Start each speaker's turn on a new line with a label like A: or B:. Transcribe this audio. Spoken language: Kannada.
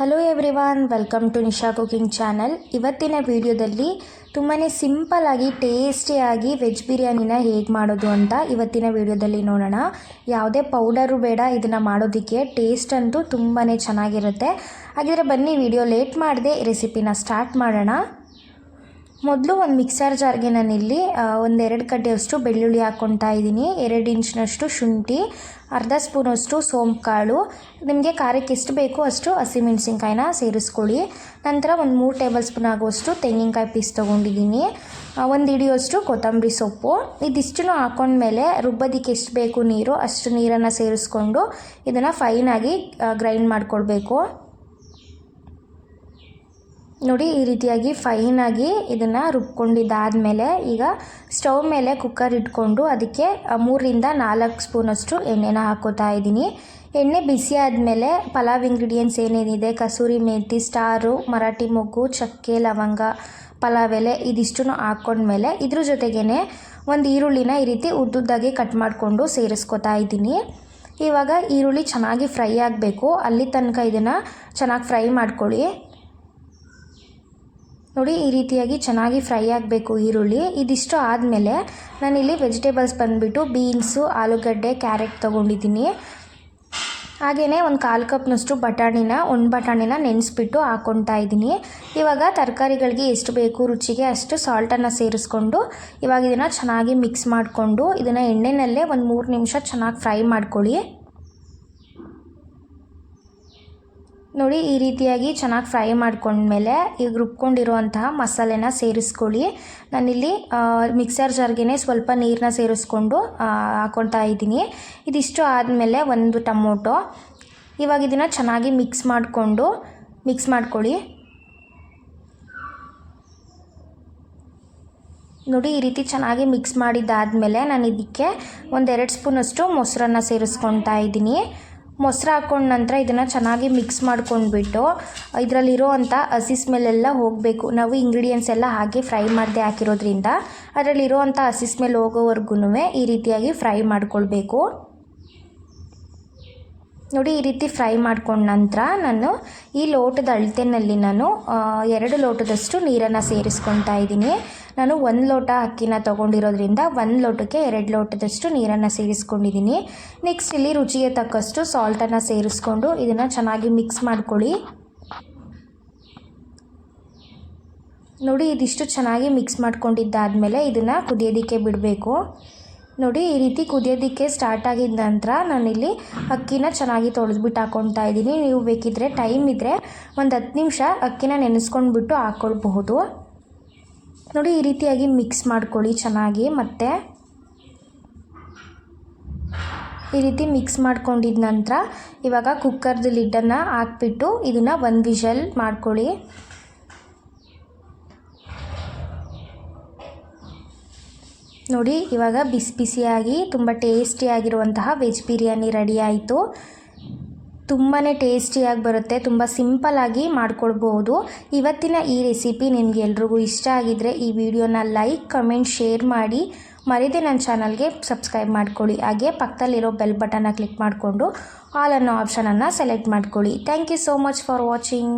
A: Hello everyone welcome to Nisha cooking channel ಇವತ್ತಿನ ವಿಡಿಯೋದಲ್ಲಿ ತುಂಬಾ ಸಿಂಪಲ್ಲಾಗಿ ಟೇಸ್ಟಿಯಾಗಿ ವೆಜ್ ಬಿರಿಯಾನಿನ ಹೇಗೆ ಮಾಡೋದು ಅಂತ ಇವತ್ತಿನ ವಿಡಿಯೋದಲ್ಲಿ ನೋಡೋಣ. ಯಾವುದೇ ಪೌಡರು ಬೇಡ, ಇದನ್ನು ಮಾಡೋದಕ್ಕೆ ಟೇಸ್ಟ್ ಅಂತೂ ತುಂಬಾ ಚೆನ್ನಾಗಿರುತ್ತೆ. ಹಾಗಿದ್ರೆ ಬನ್ನಿ ವಿಡಿಯೋ ಲೇಟ್ ಮಾಡದೆ ರೆಸಿಪಿನ ಸ್ಟಾರ್ಟ್ ಮಾಡೋಣ. ಮೊದಲು ಒಂದು ಮಿಕ್ಸರ್ ಜಾರ್ಗೆ ನಾನಿಲ್ಲಿ ಒಂದೆರಡು ಕಡ್ಡೆಯಷ್ಟು ಬೆಳ್ಳುಳ್ಳಿ ಹಾಕ್ಕೊತಾ ಇದ್ದೀನಿ ಎರಡು ಇಂಚಿನಷ್ಟು ಶುಂಠಿ, ಅರ್ಧ ಸ್ಪೂನಷ್ಟು ಸೋಂಪು ಕಾಳು ನಿಮಗೆ ಖಾರಕ್ಕೆ ಎಷ್ಟು ಬೇಕೋ ಅಷ್ಟು ಹಸಿಮೆಣ್ಸಿನ್ಕಾಯಿನ ಸೇರಿಸ್ಕೊಳ್ಳಿ. ನಂತರ ಒಂದು ಮೂರು ಟೇಬಲ್ ಸ್ಪೂನ್ ಆಗುವಷ್ಟು ತೆಂಗಿನಕಾಯಿ ಪೀಸ್ ತೊಗೊಂಡಿದ್ದೀನಿ ಒಂದು ಹಿಡಿಯೋಷ್ಟು ಕೊತ್ತಂಬರಿ ಸೊಪ್ಪು. ಇದಿಷ್ಟನ್ನು ಹಾಕೊಂಡ್ಮೇಲೆ ರುಬ್ಬೋದಕ್ಕೆ ಎಷ್ಟು ಬೇಕು ನೀರು, ಅಷ್ಟು ನೀರನ್ನು ಸೇರಿಸ್ಕೊಂಡು ಇದನ್ನು ಫೈನಾಗಿ ಗ್ರೈಂಡ್ ಮಾಡ್ಕೊಳ್ಬೇಕು. ನೋಡಿ, ಈ ರೀತಿಯಾಗಿ ಫೈನಾಗಿ ಇದನ್ನು ರುಬ್ಕೊಂಡಿದ್ದಾದಮೇಲೆ ಈಗ ಸ್ಟವ್ ಮೇಲೆ ಕುಕ್ಕರ್ ಇಟ್ಕೊಂಡು ಅದಕ್ಕೆ ಮೂರರಿಂದ ನಾಲ್ಕು ಸ್ಪೂನಷ್ಟು ಎಣ್ಣೆನ ಹಾಕೋತಾ ಇದ್ದೀನಿ. ಎಣ್ಣೆ ಬಿಸಿ ಆದಮೇಲೆ ಪಲಾವ್ ಇಂಗ್ರೀಡಿಯೆಂಟ್ಸ್ ಏನೇನಿದೆ, ಕಸೂರಿ ಮೇಥಿ ಸ್ಟಾರು, ಮರಾಠಿ ಮೊಗ್ಗು, ಚಕ್ಕೆ, ಲವಂಗ, ಪಲಾವ್ ಎಲೆ, ಇದಿಷ್ಟನ್ನು ಹಾಕ್ಕೊಂಡ್ಮೇಲೆ ಇದ್ರ ಜೊತೆಗೇ ಒಂದು ಈರುಳ್ಳಿನ ಈ ರೀತಿ ಉದ್ದುದ್ದಾಗಿ ಕಟ್ ಮಾಡಿಕೊಂಡು ಸೇರಿಸ್ಕೊತಾ ಇದ್ದೀನಿ. ಇವಾಗ ಈರುಳ್ಳಿ ಚೆನ್ನಾಗಿ ಫ್ರೈ ಆಗಬೇಕು. ಅಲ್ಲಿ ತನಕ ಇದನ್ನು ಚೆನ್ನಾಗಿ ಫ್ರೈ ಮಾಡ್ಕೊಳ್ಳಿ. ನೋಡಿ, ಈ ರೀತಿಯಾಗಿ ಚೆನ್ನಾಗಿ ಫ್ರೈ ಆಗಬೇಕು ಈರುಳ್ಳಿ. ಇದಿಷ್ಟು ಆದಮೇಲೆ ನಾನಿಲ್ಲಿ ವೆಜಿಟೇಬಲ್ಸ್ ಬಂದುಬಿಟ್ಟು ಬೀನ್ಸು, ಆಲೂಗಡ್ಡೆ, ಕ್ಯಾರೆಟ್ ತೊಗೊಂಡಿದ್ದೀನಿ. ಹಾಗೆಯೇ ಒಂದು ಕಾಲು ಕಪ್ನಷ್ಟು ಬಟಾಣಿನ, ಒಂದು ಬಟಾಣಿನ ನೆನೆಸ್ಬಿಟ್ಟು ಹಾಕ್ಕೊತಾ ಇದ್ದೀನಿ. ಇವಾಗ ತರಕಾರಿಗಳಿಗೆ ಎಷ್ಟು ಬೇಕು, ರುಚಿಗೆ ಅಷ್ಟು ಸಾಲ್ಟನ್ನು ಸೇರಿಸ್ಕೊಂಡು ಇವಾಗ ಇದನ್ನು ಚೆನ್ನಾಗಿ ಮಿಕ್ಸ್ ಮಾಡಿಕೊಂಡು ಇದನ್ನು ಎಣ್ಣೆನಲ್ಲೇ ಒಂದು ಮೂರು ನಿಮಿಷ ಚೆನ್ನಾಗಿ ಫ್ರೈ ಮಾಡ್ಕೊಳ್ಳಿ. ನೋಡಿ, ಈ ರೀತಿಯಾಗಿ ಚೆನ್ನಾಗಿ ಫ್ರೈ ಮಾಡ್ಕೊಂಡ್ಮೇಲೆ ಈಗ ರುಬ್ಕೊಂಡಿರುವಂತಹ ಮಸಾಲೆನ ಸೇರಿಸ್ಕೊಳ್ಳಿ. ನಾನಿಲ್ಲಿ ಮಿಕ್ಸರ್ ಜಾರ್ಗೆ ಸ್ವಲ್ಪ ನೀರನ್ನ ಸೇರಿಸ್ಕೊಂಡು ಹಾಕ್ಕೊಳ್ತಾ ಇದ್ದೀನಿ. ಇದಿಷ್ಟು ಆದಮೇಲೆ ಒಂದು ಟೊಮೊಟೊ. ಇವಾಗ ಇದನ್ನು ಚೆನ್ನಾಗಿ ಮಿಕ್ಸ್ ಮಾಡಿಕೊಂಡು, ಮಿಕ್ಸ್ ಮಾಡ್ಕೊಳ್ಳಿ. ನೋಡಿ, ಈ ರೀತಿ ಚೆನ್ನಾಗಿ ಮಿಕ್ಸ್ ಮಾಡಿದ್ದಾದಮೇಲೆ ನಾನು ಇದಕ್ಕೆ ಒಂದೆರಡು ಸ್ಪೂನಷ್ಟು ಮೊಸರನ್ನು ಸೇರಿಸ್ಕೊತಾ ಇದ್ದೀನಿ. ಮೊಸರು ಹಾಕ್ಕೊಂಡ ನಂತರ ಇದನ್ನು ಚೆನ್ನಾಗಿ ಮಿಕ್ಸ್ ಮಾಡ್ಕೊಂಡ್ಬಿಟ್ಟು ಇದರಲ್ಲಿರೋ ಅಂಥ ಹಸಿ ಸ್ಮೆಲ್ಲೆಲ್ಲ ಹೋಗಬೇಕು. ನಾವು ಇಂಗ್ರೀಡಿಯೆಂಟ್ಸ್ ಎಲ್ಲ ಹಾಗೆ ಫ್ರೈ ಮಾಡದೆ ಹಾಕಿರೋದ್ರಿಂದ ಅದರಲ್ಲಿರೋ ಅಂಥ ಹಸಿ ಸ್ಮೆಲ್ ಹೋಗೋವರೆಗೂ ಈ ರೀತಿಯಾಗಿ ಫ್ರೈ ಮಾಡ್ಕೊಳ್ಬೇಕು. ನೋಡಿ, ಈ ರೀತಿ ಫ್ರೈ ಮಾಡ್ಕೊಂಡ ನಂತರ ನಾನು ಈ ಲೋಟದ ಅಳತೆನಲ್ಲಿ ನಾನು ಎರಡು ಲೋಟದಷ್ಟು ನೀರನ್ನು ಸೇರಿಸ್ಕೊತಾ ಇದ್ದೀನಿ. ನಾನು ಒಂದು ಲೋಟ ಅಕ್ಕಿನ ತೊಗೊಂಡಿರೋದ್ರಿಂದ ಒಂದು ಲೋಟಕ್ಕೆ ಎರಡು ಲೋಟದಷ್ಟು ನೀರನ್ನು ಸೇರಿಸ್ಕೊಂಡಿದ್ದೀನಿ. ನೆಕ್ಸ್ಟ್ ಇಲ್ಲಿ ರುಚಿಗೆ ತಕ್ಕಷ್ಟು ಸಾಲ್ಟನ್ನು ಸೇರಿಸ್ಕೊಂಡು ಇದನ್ನು ಚೆನ್ನಾಗಿ ಮಿಕ್ಸ್ ಮಾಡ್ಕೊಳ್ಳಿ. ನೋಡಿ, ಇದಿಷ್ಟು ಚೆನ್ನಾಗಿ ಮಿಕ್ಸ್ ಮಾಡ್ಕೊಂಡಿದ್ದಾದಮೇಲೆ ಇದನ್ನು ಕುದಿಯೋದಕ್ಕೆ ಬಿಡಬೇಕು. ನೋಡಿ, ಈ ರೀತಿ ಕುದಿಯೋದಕ್ಕೆ ಸ್ಟಾರ್ಟ್ ಆಗಿದ ನಂತರ ನಾನಿಲ್ಲಿ ಅಕ್ಕಿನ ಚೆನ್ನಾಗಿ ತೊಳೆದ್ಬಿಟ್ಟು ಹಾಕ್ಕೊತಾ ಇದ್ದೀನಿ. ನೀವು ಬೇಕಿದ್ದರೆ ಟೈಮ್ ಇದ್ದರೆ ಒಂದು ಹತ್ತು ನಿಮಿಷ ಅಕ್ಕಿನ ನೆನೆಸ್ಕೊಂಡ್ಬಿಟ್ಟು ಹಾಕ್ಕೊಳ್ಬಹುದು ನೋಡಿ, ಈ ರೀತಿಯಾಗಿ ಮಿಕ್ಸ್ ಮಾಡ್ಕೊಳ್ಳಿ ಚೆನ್ನಾಗಿ. ಮತ್ತು ಈ ರೀತಿ ಮಿಕ್ಸ್ ಮಾಡ್ಕೊಂಡಿದ ನಂತರ ಇವಾಗ ಕುಕ್ಕರ್ದು ಲಿಡ್ಡನ್ನು ಹಾಕ್ಬಿಟ್ಟು ಇದನ್ನು ಒಂದು ವಿಷಲ್ ಮಾಡ್ಕೊಳ್ಳಿ. ನೋಡಿ, ಇವಾಗ ಬಿಸಿ ಬಿಸಿಯಾಗಿ, ತುಂಬ ಟೇಸ್ಟಿಯಾಗಿರುವಂತಹ ವೆಜ್ ಬಿರಿಯಾನಿ ರೆಡಿ ಆಯಿತು. ತುಂಬಾ ಟೇಸ್ಟಿಯಾಗಿ ಬರುತ್ತೆ, ತುಂಬ ಸಿಂಪಲ್ಲಾಗಿ ಮಾಡ್ಕೊಳ್ಬೋದು ಇವತ್ತಿನ ಈ ರೆಸಿಪಿ ನಿಮಗೆ ಎಲ್ರಿಗೂ ಇಷ್ಟ ಆಗಿದ್ದರೆ ಈ ವಿಡಿಯೋನ ಲೈಕ್ ಕಮೆಂಟ್ ಶೇರ್ ಮಾಡಿ. ಮರಿದೇ ನನ್ನ ಚಾನಲ್ಗೆ ಸಬ್ಸ್ಕ್ರೈಬ್ ಮಾಡ್ಕೊಳ್ಳಿ. ಹಾಗೆ ಪಕ್ಕದಲ್ಲಿರೋ ಬೆಲ್ ಬಟನ್ನ ಕ್ಲಿಕ್ ಮಾಡಿಕೊಂಡು ಆಲ್ ಅನ್ನೋ ಆಪ್ಷನನ್ನು ಸೆಲೆಕ್ಟ್ ಮಾಡ್ಕೊಳ್ಳಿ. Thank you so much for watching